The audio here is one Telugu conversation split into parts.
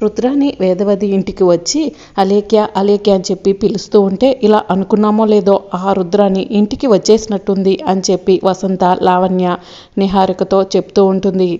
రుద్రాని వేదవతి ఇంటికి వచ్చి అలేఖ్య అలేఖ్య అని చెప్పి పిలుస్తూ ఉంటే ఇలా అనుకున్నామో లేదో ఆ రుద్రాని ఇంటికి వచ్చేసినట్టుంది అని చెప్పి వసంత లావణ్య నిహారికతో చెప్తూ ఉంటుంది.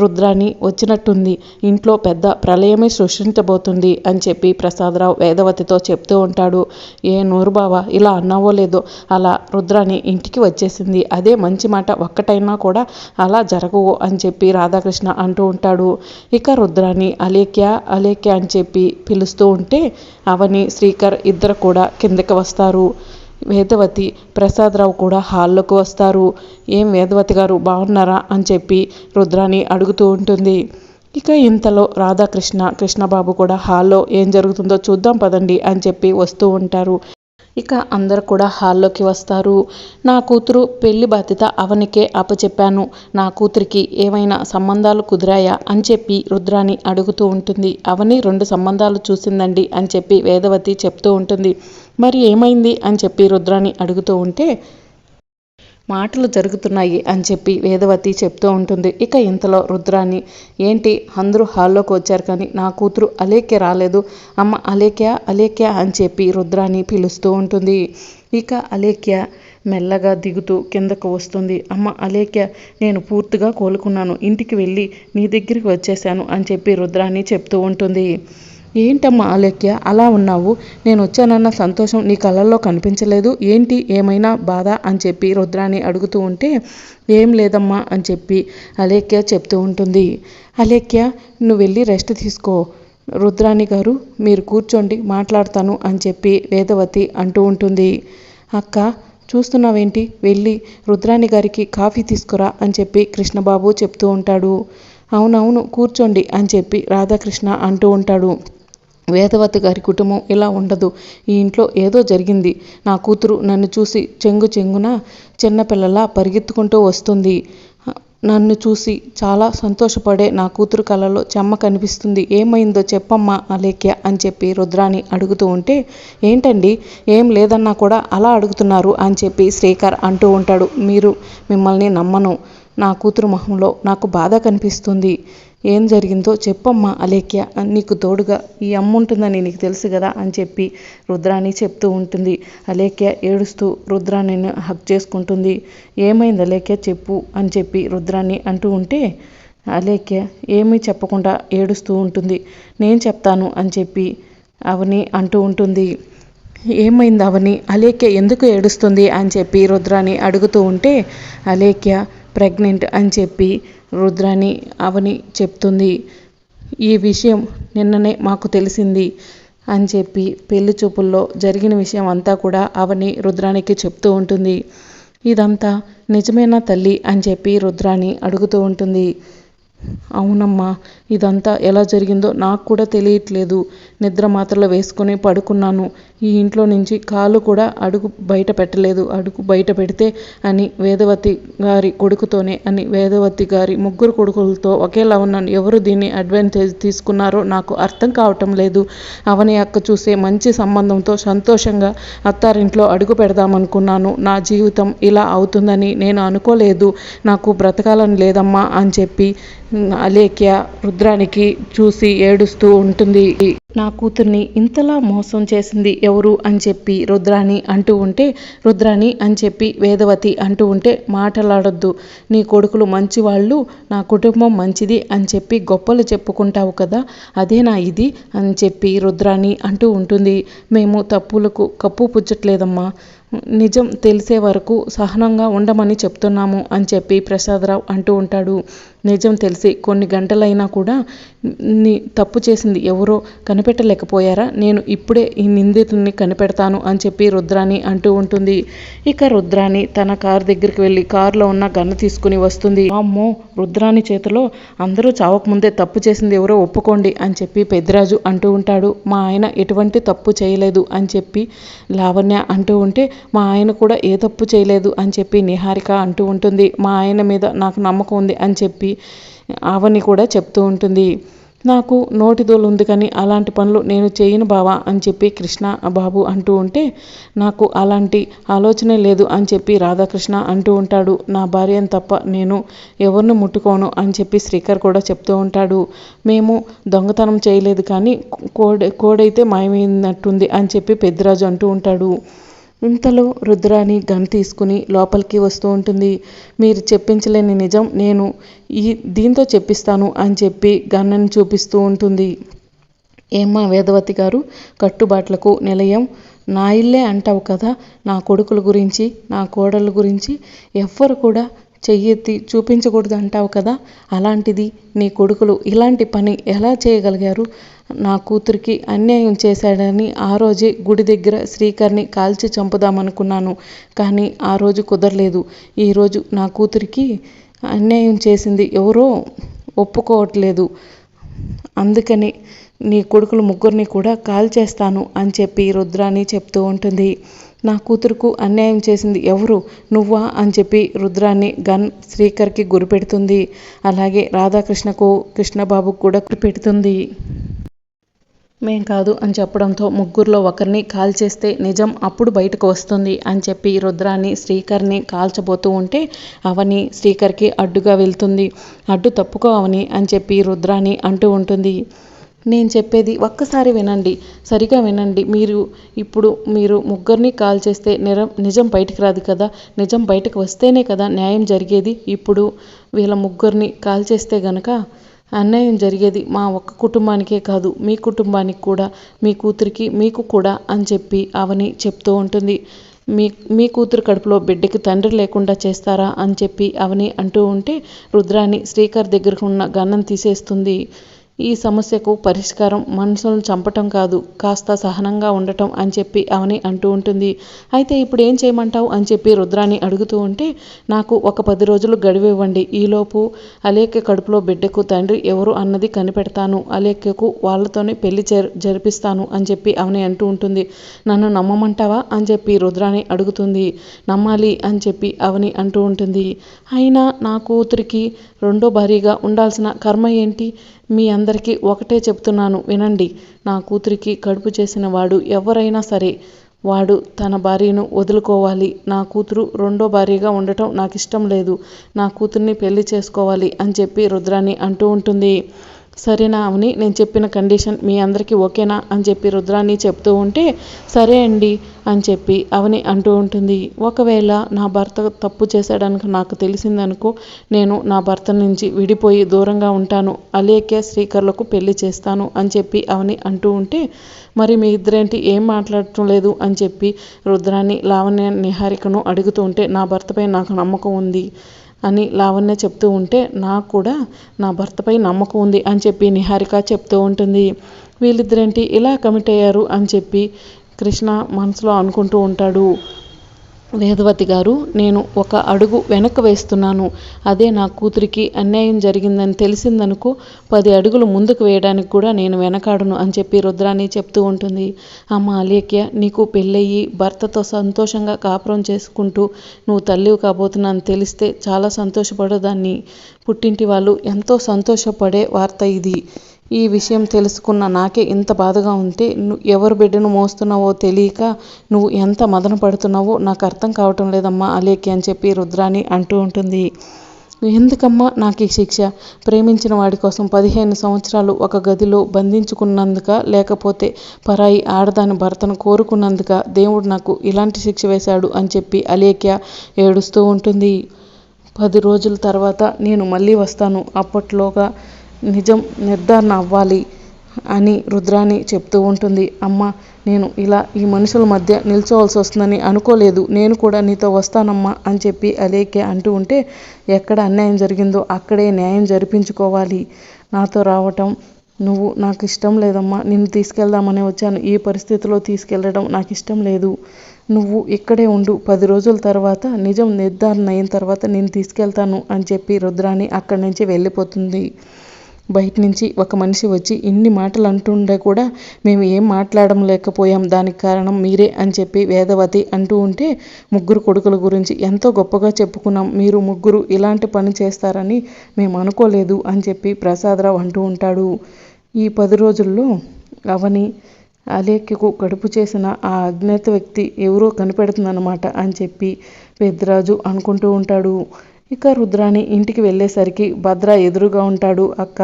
రుద్రాని వచ్చినట్టుంది. ఇంట్లో పెద్ద ప్రళయమే సృష్టించబోతుంది అని చెప్పి ప్రసాదరావు వేదవతితో చెప్తూ ఉంటాడు. ఏ నోరు బావ ఇలా అన్నావో లేదో? అలా రుద్రాని ఇంటికి వచ్చేసింది. అదే మంచి మాట ఒక్కటైనా కూడా అలా జరగవు అని చెప్పి రాధాకృష్ణ అంటూ ఉంటాడు. ఇక రుద్రాని అలేఖ్య అలేఖ్య అని చెప్పి పిలుస్తూ ఉంటే అవని శ్రీకర్ ఇద్దరు కూడా కిందకి వస్తారు. వేదవతి ప్రసాదరావు కూడా హాల్లోకి వస్తారు. ఏం వేదవతి గారు బాగున్నారా? అని చెప్పి రుద్రాని అడుగుతూ ఉంటుంది. ఇక ఇంతలో రాధాకృష్ణ కృష్ణబాబు కూడా హాల్లో ఏం జరుగుతుందో చూద్దాం పదండి అని చెప్పి వస్తూ ఉంటారు. ఇక అందరు కూడా హాల్లోకి వస్తారు. నా కూతురు పెళ్ళి బాధ్యత అవనికే అప్పచెప్పాను. నా కూతురికి ఏమైనా సంబంధాలు కుదిరాయా అని చెప్పి రుద్రాని అడుగుతూ ఉంటుంది. అవని రెండు సంబంధాలు చూసిందండి అని చెప్పి వేదవతి చెప్తూ ఉంటుంది. మరి ఏమైంది అని చెప్పి రుద్రాని అడుగుతూ ఉంటే మాటలు జరుగుతున్నాయి అని చెప్పి వేదవతి చెప్తూ ఉంటుంది. ఇక ఇంతలో రుద్రాన్ని ఏంటి? అందరూ హాల్లోకి వచ్చారు కానీ నా కూతురు అలేఖ్య రాలేదు. అమ్మ అలేఖ్య అలేఖ్య అని చెప్పి రుద్రాన్ని పిలుస్తూ ఉంటుంది. ఇక అలేఖ్య మెల్లగా దిగుతూ కిందకు వస్తుంది. అమ్మ అలేఖ్య నేను పూర్తిగా కోలుకున్నాను. ఇంటికి వెళ్ళి నీ దగ్గరికి వచ్చేసాను అని చెప్పి రుద్రాన్ని చెప్తూ ఉంటుంది. ఏంటమ్మా అలేఖ్య అలా ఉన్నావు. నేను వచ్చానన్న సంతోషం నీ కళ్ళల్లో కనిపించలేదు. ఏంటి? ఏమైనా బాధ? అని చెప్పి రుద్రాని అడుగుతూ ఉంటే ఏం లేదమ్మా అని చెప్పి అలేఖ్య చెప్తూ ఉంటుంది. అలేఖ్య నువ్వు వెళ్ళి రెస్ట్ తీసుకో. రుద్రాణి గారు మీరు కూర్చోండి మాట్లాడతాను అని చెప్పి వేదవతి అంటూ ఉంటుంది. అక్క చూస్తున్నావేంటి? వెళ్ళి రుద్రాణి గారికి కాఫీ తీసుకురా అని చెప్పి కృష్ణబాబు చెప్తూ ఉంటాడు. అవునవును కూర్చోండి అని చెప్పి రాధాకృష్ణ అంటూ ఉంటాడు. వేదవతి గారి కుటుంబం ఇలా ఉండదు. ఈ ఇంట్లో ఏదో జరిగింది. నా కూతురు నన్ను చూసి చెంగు చెంగున చిన్నపిల్లలా పరిగెత్తుకుంటూ వస్తుంది. నన్ను చూసి చాలా సంతోషపడే నా కూతురు కళ్ళలో చెమ్మ కనిపిస్తుంది. ఏమైందో చెప్పమ్మా అలేఖ్య అని చెప్పి రుద్రాని అడుగుతూ ఉంటే ఏంటండి? ఏం లేదన్నా కూడా అలా అడుగుతున్నారు అని చెప్పి శ్రీకర్ అంటూ ఉంటాడు. మీరు మిమ్మల్ని నమ్మను. నా కూతురు మొహంలో నాకు బాధ కనిపిస్తుంది. ఏం జరిగిందో చెప్పమ్మా అలేఖ్య. నీకు తోడుగా ఈ అమ్మ ఉంటుందని నీకు తెలుసు కదా అని చెప్పి రుద్రాని చెప్తూ ఉంటుంది. అలేఖ్య ఏడుస్తూ రుద్రాని హక్ చేసుకుంటుంది. ఏమైంది అలేఖ్య చెప్పు అని చెప్పి రుద్రాణి అంటూ ఉంటే అలేఖ్య ఏమీ చెప్పకుండా ఏడుస్తూ ఉంటుంది. నేను చెప్తాను అని చెప్పి అవని అంటూ ఉంటుంది. ఏమైంది అవని? అలేఖ్య ఎందుకు ఏడుస్తుంది అని చెప్పి రుద్రాని అడుగుతూ ఉంటే అలేఖ్య ప్రెగ్నెంట్ అని చెప్పి రుద్రాని అవని చెప్తుంది. ఈ విషయం నిన్ననే మాకు తెలిసింది అని చెప్పి పెళ్ళి చూపుల్లో జరిగిన విషయం అంతా కూడా అవని రుద్రానికి చెప్తూ ఉంటుంది. ఇదంతా నిజమేనా తల్లి అని చెప్పి రుద్రాని అడుగుతూ ఉంటుంది. అవునమ్మా ఇదంతా ఎలా జరిగిందో నాకు కూడా తెలియట్లేదు. నిద్ర మాత్రలు వేసుకొని పడుకున్నాను. ఈ ఇంట్లో నుంచి కాలు కూడా అడుగు బయట పెట్టలేదు. అడుగు బయట పెడితే అని వేదవతి గారి కొడుకుతోనే అని వేదవతి గారి ముగ్గురు కొడుకులతో ఒకేలా ఉన్నాను. ఎవరు దీన్ని అడ్వాంటేజ్ తీసుకున్నారో నాకు అర్థం కావటం లేదు. అవని అక్క చూసే మంచి సంబంధంతో సంతోషంగా అత్తారింట్లో అడుగు పెడదామనుకున్నాను. నా జీవితం ఇలా అవుతుందని నేను అనుకోలేదు. నాకు బ్రతకాలని లేదమ్మా అని చెప్పి అలేఖ్య రుద్రానికి చూసి ఏడుస్తూ ఉంటుంది. నా కూతుర్ని ఇంతలా మోసం చేసింది ఎవరు అని చెప్పి రుద్రాని అంటూ ఉంటే రుద్రాని అని చెప్పి వేదవతి అంటూ ఉంటే మాటలాడొద్దు. నీ కొడుకులు మంచివాళ్ళు నా కుటుంబం మంచిది అని చెప్పి గొప్పలు చెప్పుకుంటావు కదా అదే నా ఇది అని చెప్పి రుద్రాని అంటూ ఉంటుంది. మేము తప్పులకు కప్పు పుచ్చట్లేదమ్మా. నిజం తెలిసే వరకు సహనంగా ఉండమని చెప్తున్నాము అని చెప్పి ప్రసాదరావు అంటూ ఉంటాడు. నిజం తెలిసి కొన్ని గంటలైనా కూడా ని తప్పు చేసింది ఎవరో కనిపెట్టలేకపోయారా? నేను ఇప్పుడే ఈ నిందితుడిని కనిపెడతాను అని చెప్పి రుద్రాని అంటూ ఉంటుంది. ఇక రుద్రాని తన కారు దగ్గరికి వెళ్ళి కారులో ఉన్న గన్ను తీసుకుని వస్తుంది. అమ్మో రుద్రాని చేతిలో అందరూ చావకముందే తప్పు చేసింది ఎవరో ఒప్పుకోండి అని చెప్పి పెద్దిరాజు అంటూ ఉంటాడు. మా ఆయన ఎటువంటి తప్పు చేయలేదు అని చెప్పి లావణ్య అంటూ ఉంటే మా ఆయన కూడా ఏ తప్పు చేయలేదు అని చెప్పి నిహారిక అంటూ ఉంటుంది. మా ఆయన మీద నాకు నమ్మకం ఉంది అని చెప్పి ఆవని కూడా చెప్తూ ఉంటుంది. నాకు నోటిదోలు ఉంది కానీ అలాంటి పనులు నేను చేయను బావా అని చెప్పి కృష్ణ బాబు అంటూ ఉంటే నాకు అలాంటి ఆలోచనే లేదు అని చెప్పి రాధాకృష్ణ అంటూ ఉంటాడు. నా భార్యను తప్ప నేను ఎవరిని ముట్టుకోను అని చెప్పి శ్రీకర్ కూడా చెప్తూ ఉంటాడు. మేము దొంగతనం చేయలేదు కానీ కోడై కోడైతే మాయమైనట్టుంది అని చెప్పి పెద్దిరాజు అంటూ ఉంటాడు. ఇంతలో రుద్రాని గన్ తీసుకుని లోపలికి వస్తూ ఉంటుంది. మీరు చెప్పించలేని నిజం నేను ఈ దీంతో చెప్పిస్తాను అని చెప్పి గన్నని చూపిస్తూ ఉంటుంది. ఏమ్మా వేదవతి గారు కట్టుబాట్లకు నిలయం. నా ఇల్లే అంటావు కదా నా కొడుకుల గురించి నా కోడళ్ళ గురించి ఎవ్వరు కూడా చెయ్యెత్తి చూపించకూడదు అంటావు కదా. అలాంటిది నీ కొడుకులు ఇలాంటి పని ఎలా చేయగలిగారు? నా కూతురికి అన్యాయం చేశాడని ఆ రోజే గుడి దగ్గర శ్రీకర్ని కాల్చి చంపుదామనుకున్నాను. కానీ ఆ రోజు కుదరలేదు. ఈరోజు నా కూతురికి అన్యాయం చేసింది ఎవరో ఒప్పుకోవట్లేదు. అందుకని నీ కొడుకులు ముగ్గురిని కూడా కాల్ చేస్తాను అని చెప్పి రుద్రాని చెప్తూ ఉంటుంది. నా కూతురుకు అన్యాయం చేసింది ఎవరు? నువ్వా? అని చెప్పి రుద్రాన్ని గన్ శ్రీకర్కి గురిపెడుతుంది. అలాగే రాధాకృష్ణకు కృష్ణబాబుకు కూడా గురిపెడుతుంది. మేం కాదు అని చెప్పడంతో ముగ్గురులో ఒకరిని కాల్ చేస్తే నిజం అప్పుడు బయటకు వస్తుంది అని చెప్పి రుద్రాన్ని శ్రీకర్ని కాల్చబోతూ ఉంటే అవని శ్రీకర్కి అడ్డుగా వెళ్తుంది. అడ్డు తప్పుకో అవని అని చెప్పి రుద్రాని అంటూ ఉంటుంది. నేను చెప్పేది ఒక్కసారి వినండి. సరిగా వినండి. మీరు ఇప్పుడు మీరు ముగ్గురిని కాల్ చేస్తే నిరం నిజం బయటకు రాదు కదా. నిజం బయటకు వస్తేనే కదా న్యాయం జరిగేది. ఇప్పుడు వీళ్ళ ముగ్గురిని కాల్ చేస్తే గనక అన్యాయం జరిగేది మా ఒక్క కుటుంబానికే కాదు మీ కుటుంబానికి కూడా మీ కూతురికి మీకు కూడా అని చెప్పి అవని చెప్తూ ఉంటుంది. మీ మీ కూతురు కడుపులో బిడ్డకి తండ్రి లేకుండా చేస్తారా అని చెప్పి అవని అంటూ ఉంటే రుద్రాని శ్రీకర్ దగ్గరకు ఉన్న గన్నం తీసేస్తుంది. ఈ సమస్యకు పరిష్కారం మనుషులను చంపటం కాదు కాస్త సహనంగా ఉండటం అని చెప్పి అవని అంటూ ఉంటుంది. అయితే ఇప్పుడు ఏం చేయమంటావు అని చెప్పి రుద్రాని అడుగుతూ ఉంటే నాకు ఒక పది రోజులు గడువు ఇవ్వండి ఈలోపు అలేఖ్య కడుపులో బిడ్డకు తండ్రి ఎవరు అన్నది కనిపెడతాను. అలేఖ్యకు వాళ్ళతోనే పెళ్ళి జరిపిస్తాను అని చెప్పి అవని అంటూ ఉంటుంది. నన్ను నమ్మమంటావా అని చెప్పి రుద్రాని అడుగుతుంది. నమ్మాలి అని చెప్పి అవని అంటూ ఉంటుంది. అయినా నా కూతురికి రెండో భార్యగా ఉండాల్సిన కర్మ ఏంటి? మీ అందరికీ ఒకటే చెప్తున్నాను వినండి. నా కూతురికి కడుపు చేసిన వాడు ఎవరైనా సరే వాడు తన భార్యను వదులుకోవాలి. నా కూతురు రెండో భార్యగా ఉండటం నాకు ఇష్టం లేదు. నా కూతుర్ని పెళ్ళి చేసుకోవాలి అని చెప్పి రుద్రాణి అంటూ ఉంటుంది. సరేనా అవని నేను చెప్పిన కండిషన్ మీ అందరికీ ఓకేనా అని చెప్పి రుద్రాన్ని చెప్తూ ఉంటే సరే అండి అని చెప్పి అవని అంటూ ఉంటుంది. ఒకవేళ నా భర్త తప్పు చేశాడనుక నాకు తెలిసిందనుకో నేను నా భర్త నుంచి విడిపోయి దూరంగా ఉంటాను. అలేకే శ్రీకర్లకు పెళ్ళి చేస్తాను అని చెప్పి అవని అంటూ ఉంటే మరి మీ ఇద్దరేంటి ఏం మాట్లాడటం లేదు అని చెప్పి రుద్రాన్ని లావణ్య నిహారికను అడుగుతూ ఉంటే నా భర్తపై నాకు నమ్మకం ఉంది. అని లావణ్య చెప్తూ ఉంటే నాకు కూడా నా భర్తపై నమ్మకం ఉంది అని చెప్పి నిహారిక చెప్తూ ఉంటుంది. వీళ్ళిద్దరేంటి ఇలా కమిట్ అయ్యారు అని చెప్పి కృష్ణ మనసులో అనుకుంటూ ఉంటాడు. వేదవతి గారు నేను ఒక అడుగు వెనక్కి వేస్తున్నాను. అదే నా కూతురికి అన్యాయం జరిగిందని తెలిసిందనుకో పది అడుగులు ముందుకు వేయడానికి కూడా నేను వెనకాడను అని చెప్పి రుద్రాని చెప్తూ ఉంటుంది. అమ్మ అలేఖ్య నీకు పెళ్ళయ్యి భర్తతో సంతోషంగా కాపురం చేసుకుంటూ నువ్వు తల్లివి కాబోతున్నాను తెలిస్తే చాలా సంతోషపడదాన్ని. పుట్టింటి వాళ్ళు ఎంతో సంతోషపడే వార్త ఇది. ఈ విషయం తెలుసుకున్న నాకే ఇంత బాధగా ఉంటే ఎవరు బిడ్డను మోస్తున్నావో తెలియక నువ్వు ఎంత మదన పడుతున్నావో నాకు అర్థం కావటం లేదమ్మా అలేఖ్య అని చెప్పి రుద్రాని అంటూ ఉంటుంది. ఎందుకమ్మా నాకు ఈ శిక్ష? ప్రేమించిన వాడి కోసం పదిహేను సంవత్సరాలు ఒక గదిలో బంధించుకున్నందుక లేకపోతే పరాయి ఆడదాని భర్తను కోరుకున్నందుక దేవుడు నాకు ఇలాంటి శిక్ష వేశాడు అని చెప్పి అలేఖ్య ఏడుస్తూ ఉంటుంది. పది రోజుల తర్వాత నేను మళ్ళీ వస్తాను. అప్పట్లోగా నిజం నిర్ధారణ అవ్వాలి అని రుద్రాని చెప్తూ ఉంటుంది. అమ్మ నేను ఇలా ఈ మనుషుల మధ్య నిల్చోవలసి వస్తుందని అనుకోలేదు. నేను కూడా నీతో వస్తానమ్మా అని చెప్పి అలేఖ్య అంటూ ఉంటే ఎక్కడ అన్యాయం జరిగిందో అక్కడే న్యాయం జరిపించుకోవాలి. నాతో రావటం నువ్వు నాకు ఇష్టం లేదమ్మా. నిన్ను తీసుకెళ్దామని వచ్చాను. ఈ పరిస్థితిలో తీసుకెళ్ళడం నాకు ఇష్టం లేదు. నువ్వు ఇక్కడే ఉండు. పది రోజుల తర్వాత నిజం నిర్ధారణ అయిన తర్వాత నేను తీసుకెళ్తాను అని చెప్పి రుద్రాని అక్కడి నుంచి వెళ్ళిపోతుంది. బయట నుంచి ఒక మనిషి వచ్చి ఇన్ని మాటలు అంటుండే కూడా మేము ఏం మాట్లాడడం లేకపోయాం దానికి కారణం మీరే అని చెప్పి వేదవతి అంటూ ఉంటే ముగ్గురు కొడుకుల గురించి ఎంతో గొప్పగా చెప్పుకున్నాం. మీరు ముగ్గురు ఇలాంటి పని చేస్తారని మేము అనుకోలేదు అని చెప్పి ప్రసాదరావు అంటూ ఉంటాడు. ఈ పది రోజుల్లో అవని అలేఖ్యకు కడుపు చేసిన ఆ అజ్ఞాత వ్యక్తి ఎవరో కనిపెడుతుందన్నమాట అని చెప్పి పెద్దరాజు అనుకుంటూ ఉంటాడు. ఇక రుద్రాణి ఇంటికి వెళ్ళేసరికి భద్ర ఎదురుగా ఉంటాడు. అక్క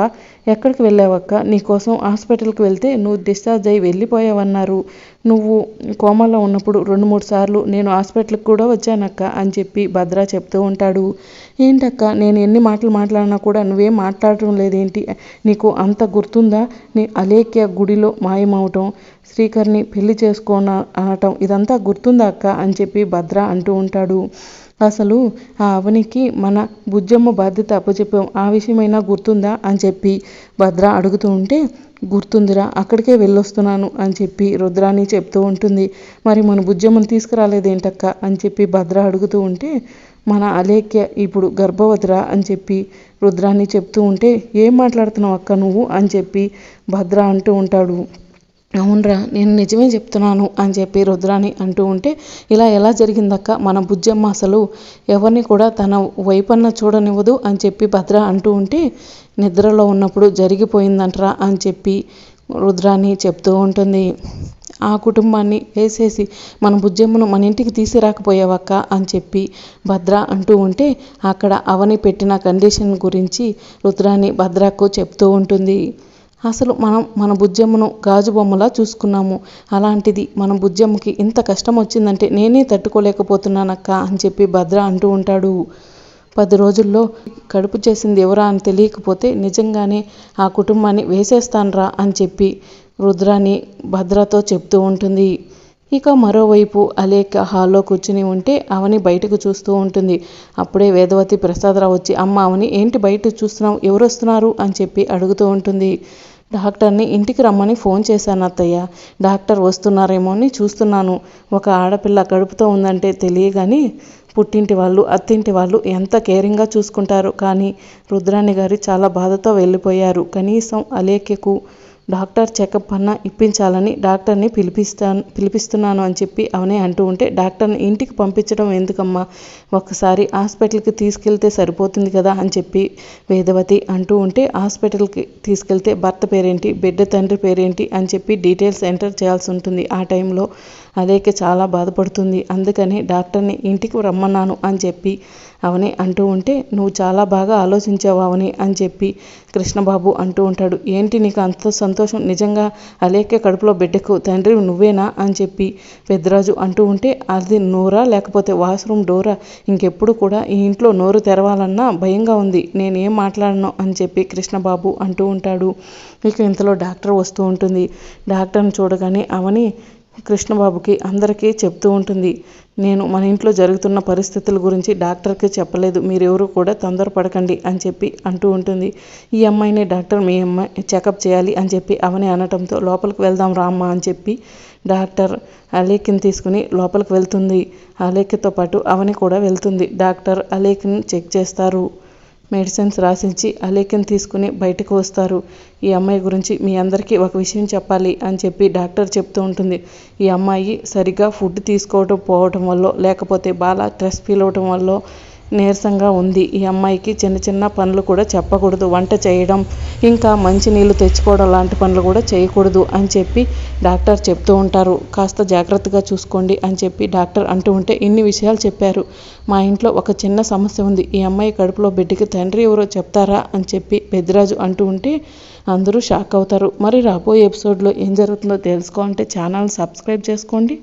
ఎక్కడికి వెళ్ళావక్క నీకోసం హాస్పిటల్కి వెళ్తే నువ్వు డిశ్చార్జ్ అయ్యి వెళ్ళిపోయావన్నారు. నువ్వు కోమాలో ఉన్నప్పుడు రెండు మూడు సార్లు నేను హాస్పిటల్కి కూడా వచ్చానక్క అని చెప్పి భద్ర చెప్తూ ఉంటాడు. ఏంటక్క నేను ఎన్ని మాటలు మాట్లాడినా కూడా నువ్వేం మాట్లాడటం లేదేంటి? నీకు అంత గుర్తుందా? నీ అలేఖ్య గుడిలో మాయమవటం శ్రీకర్ని పెళ్ళి చేసుకోన అనటం ఇదంతా గుర్తుందా అక్క అని చెప్పి భద్ర అంటూ ఉంటాడు. అసలు ఆ అవనికి మన బుజ్జమ్మ బాధ్యత అప్పచెప్పాం. ఆ విషయమైనా గుర్తుందా? అని చెప్పి భద్ర అడుగుతూ ఉంటే గుర్తుందిరా అక్కడికే వెళ్ళొస్తున్నాను అని చెప్పి రుద్రాణి చెప్తూ ఉంటుంది. మరి మన బుజ్జమ్మను తీసుకురాలేదేంటక్క? అని చెప్పి భద్ర అడుగుతూ ఉంటే మన అలేఖ్య ఇప్పుడు గర్భవతిరా? అని చెప్పి రుద్రాణి చెప్తూ ఉంటే ఏం మాట్లాడుతున్నావు అక్క నువ్వు? అని చెప్పి భద్ర అంటూ ఉంటాడు. అవునరా నేను నిజమే చెప్తున్నాను అని చెప్పి రుద్రాని అంటూ ఉంటే ఇలా ఎలా జరిగిందక్క? మన బుజ్జమ్మ అసలు ఎవరిని కూడా తన వైపన్న చూడనివ్వదు అని చెప్పి భద్ర అంటూ ఉంటే నిద్రలో ఉన్నప్పుడు జరిగిపోయిందంటరా అని చెప్పి రుద్రాని చెప్తూ ఉంటుంది. ఆ కుటుంబాన్ని వేసేసి మన బుజ్జమ్మను మన ఇంటికి తీసిరాకపోయావక్క అని చెప్పి భద్ర అంటూ ఉంటే అక్కడ అవని పెట్టిన కండిషన్ గురించి రుద్రాని భద్రకు చెప్తూ ఉంటుంది. అసలు మనం మన బుజ్జమ్మను గాజు బొమ్మలా చూసుకున్నాము. అలాంటిది మన బుజ్జమ్మకి ఇంత కష్టం వచ్చిందంటే నేనే తట్టుకోలేకపోతున్నానక్క అని చెప్పి భద్ర అంటూ ఉంటాడు. పది రోజుల్లో కడుపు చేసింది ఎవరా అని తెలియకపోతే నిజంగానే ఆ కుటుంబాన్ని వేసేస్తాన్రా అని చెప్పి రుద్రాని భద్రతో చెప్తూ ఉంటుంది. ఇక మరోవైపు అలేక హాల్లో కూర్చుని ఉంటే అవని బయటకు చూస్తూ ఉంటుంది. అప్పుడే వేదవతి ప్రసాదరావు వచ్చి అమ్మ అవని ఏంటి బయట చూస్తున్నావు? ఎవరు వస్తున్నారు? అని చెప్పి అడుగుతూ ఉంటుంది. డాక్టర్ని ఇంటికి రమ్మని ఫోన్ చేశాను అత్తయ్య. డాక్టర్ వస్తున్నారేమో అని చూస్తున్నాను. ఒక ఆడపిల్ల కడుపుతో ఉందంటే తెలియగాని పుట్టింటి వాళ్ళు అత్తింటి వాళ్ళు ఎంత కేరింగ్గా చూసుకుంటారు. కానీ రుద్రాణి గారి చాలా బాధతో వెళ్ళిపోయారు. కనీసం అలేఖకు డాక్టర్ చెకప్ అన్న ఇప్పించాలని డాక్టర్ని పిలిపిస్తాను పిలిపిస్తున్నాను అని చెప్పి అవనే అంటూ ఉంటే డాక్టర్ని ఇంటికి పంపించడం ఎందుకమ్మా? ఒకసారి హాస్పిటల్కి తీసుకెళ్తే సరిపోతుంది కదా అని చెప్పి వేదవతి అంటూ ఉంటే హాస్పిటల్కి తీసుకెళ్తే భర్త పేరేంటి? బిడ్డ తండ్రి పేరేంటి? అని చెప్పి డీటెయిల్స్ ఎంటర్ చేయాల్సి ఉంటుంది. ఆ టైంలో అదేకే చాలా బాధపడుతుంది. అందుకని డాక్టర్ని ఇంటికి రమ్మన్నాను అని చెప్పి అవని అంటూ ఉంటే నువ్వు చాలా బాగా ఆలోచించావు అవని అని చెప్పి కృష్ణబాబు అంటూ ఉంటాడు. ఏంటి నీకు అంత సంతోషం? నిజంగా అలేఖ్య కడుపులో బిడ్డకు తండ్రి నువ్వేనా? అని చెప్పి పెద్దరాజు అంటూ ఉంటే అది నోరా లేకపోతే వాష్రూమ్ డోరా? ఇంకెప్పుడు కూడా ఈ ఇంట్లో నోరు తెరవాలన్నా భయంగా ఉంది. నేనేం మాట్లాడను? అని చెప్పి కృష్ణబాబు అంటూ ఉంటాడు. ఇక ఇంతలో డాక్టర్ వస్తూ ఉంటుంది. డాక్టర్ని చూడగానే అవని కృష్ణబాబుకి అందరికీ చెప్తూ ఉంటుంది. నేను మన ఇంట్లో జరుగుతున్న పరిస్థితుల గురించి డాక్టర్కి చెప్పలేదు. మీరెవరు కూడా తొందరపడకండి అని చెప్పి అంటూ ఉంటుంది. ఈ అమ్మాయిని డాక్టర్ మీ అమ్మాయి చెకప్ చేయాలి అని చెప్పి అవని అనటంతో లోపలికి వెళ్దాం రామ్మా అని చెప్పి డాక్టర్ అలేఖ్యని తీసుకుని లోపలికి వెళ్తుంది. అలేఖ్యతో పాటు అవని కూడా వెళ్తుంది. డాక్టర్ అలేఖ్యని చెక్ చేస్తారు. మెడిసిన్స్ రాసించి అలేఖ్యని తీసుకుని బయటకు వస్తారు. ఈ అమ్మాయి గురించి మీ అందరికీ ఒక విషయం చెప్పాలి అని చెప్పి డాక్టర్ చెప్తూ ఉంటుంది. ఈ అమ్మాయి సరిగ్గా ఫుడ్ తీసుకోవడం పోవటం వల్ల లేకపోతే బాగా స్ట్రెస్ ఫీల్ అవటం వల్ల నీరసంగా ఉంది. ఈ అమ్మాయికి చిన్న చిన్న పనులు కూడా చెప్పకూడదు. వంట చేయడం ఇంకా మంచినీళ్ళు తెచ్చుకోవడం లాంటి పనులు కూడా చేయకూడదు అని చెప్పి డాక్టర్ చెప్తూ ఉంటారు. కాస్త జాగ్రత్తగా చూసుకోండి అని చెప్పి డాక్టర్ అంటూ ఉంటే ఇన్ని విషయాలు చెప్పారు. మా ఇంట్లో ఒక చిన్న సమస్య ఉంది. ఈ అమ్మాయి కడుపులో బిడ్డకి తండ్రి ఎవరో చెప్తారా అని చెప్పి పెద్దిరాజు అంటూ ఉంటే అందరూ షాక్ అవుతారు. మరి రాబోయే ఎపిసోడ్లో ఏం జరుగుతుందో తెలుసుకోవాలంటే ఛానల్ సబ్స్క్రైబ్ చేసుకోండి.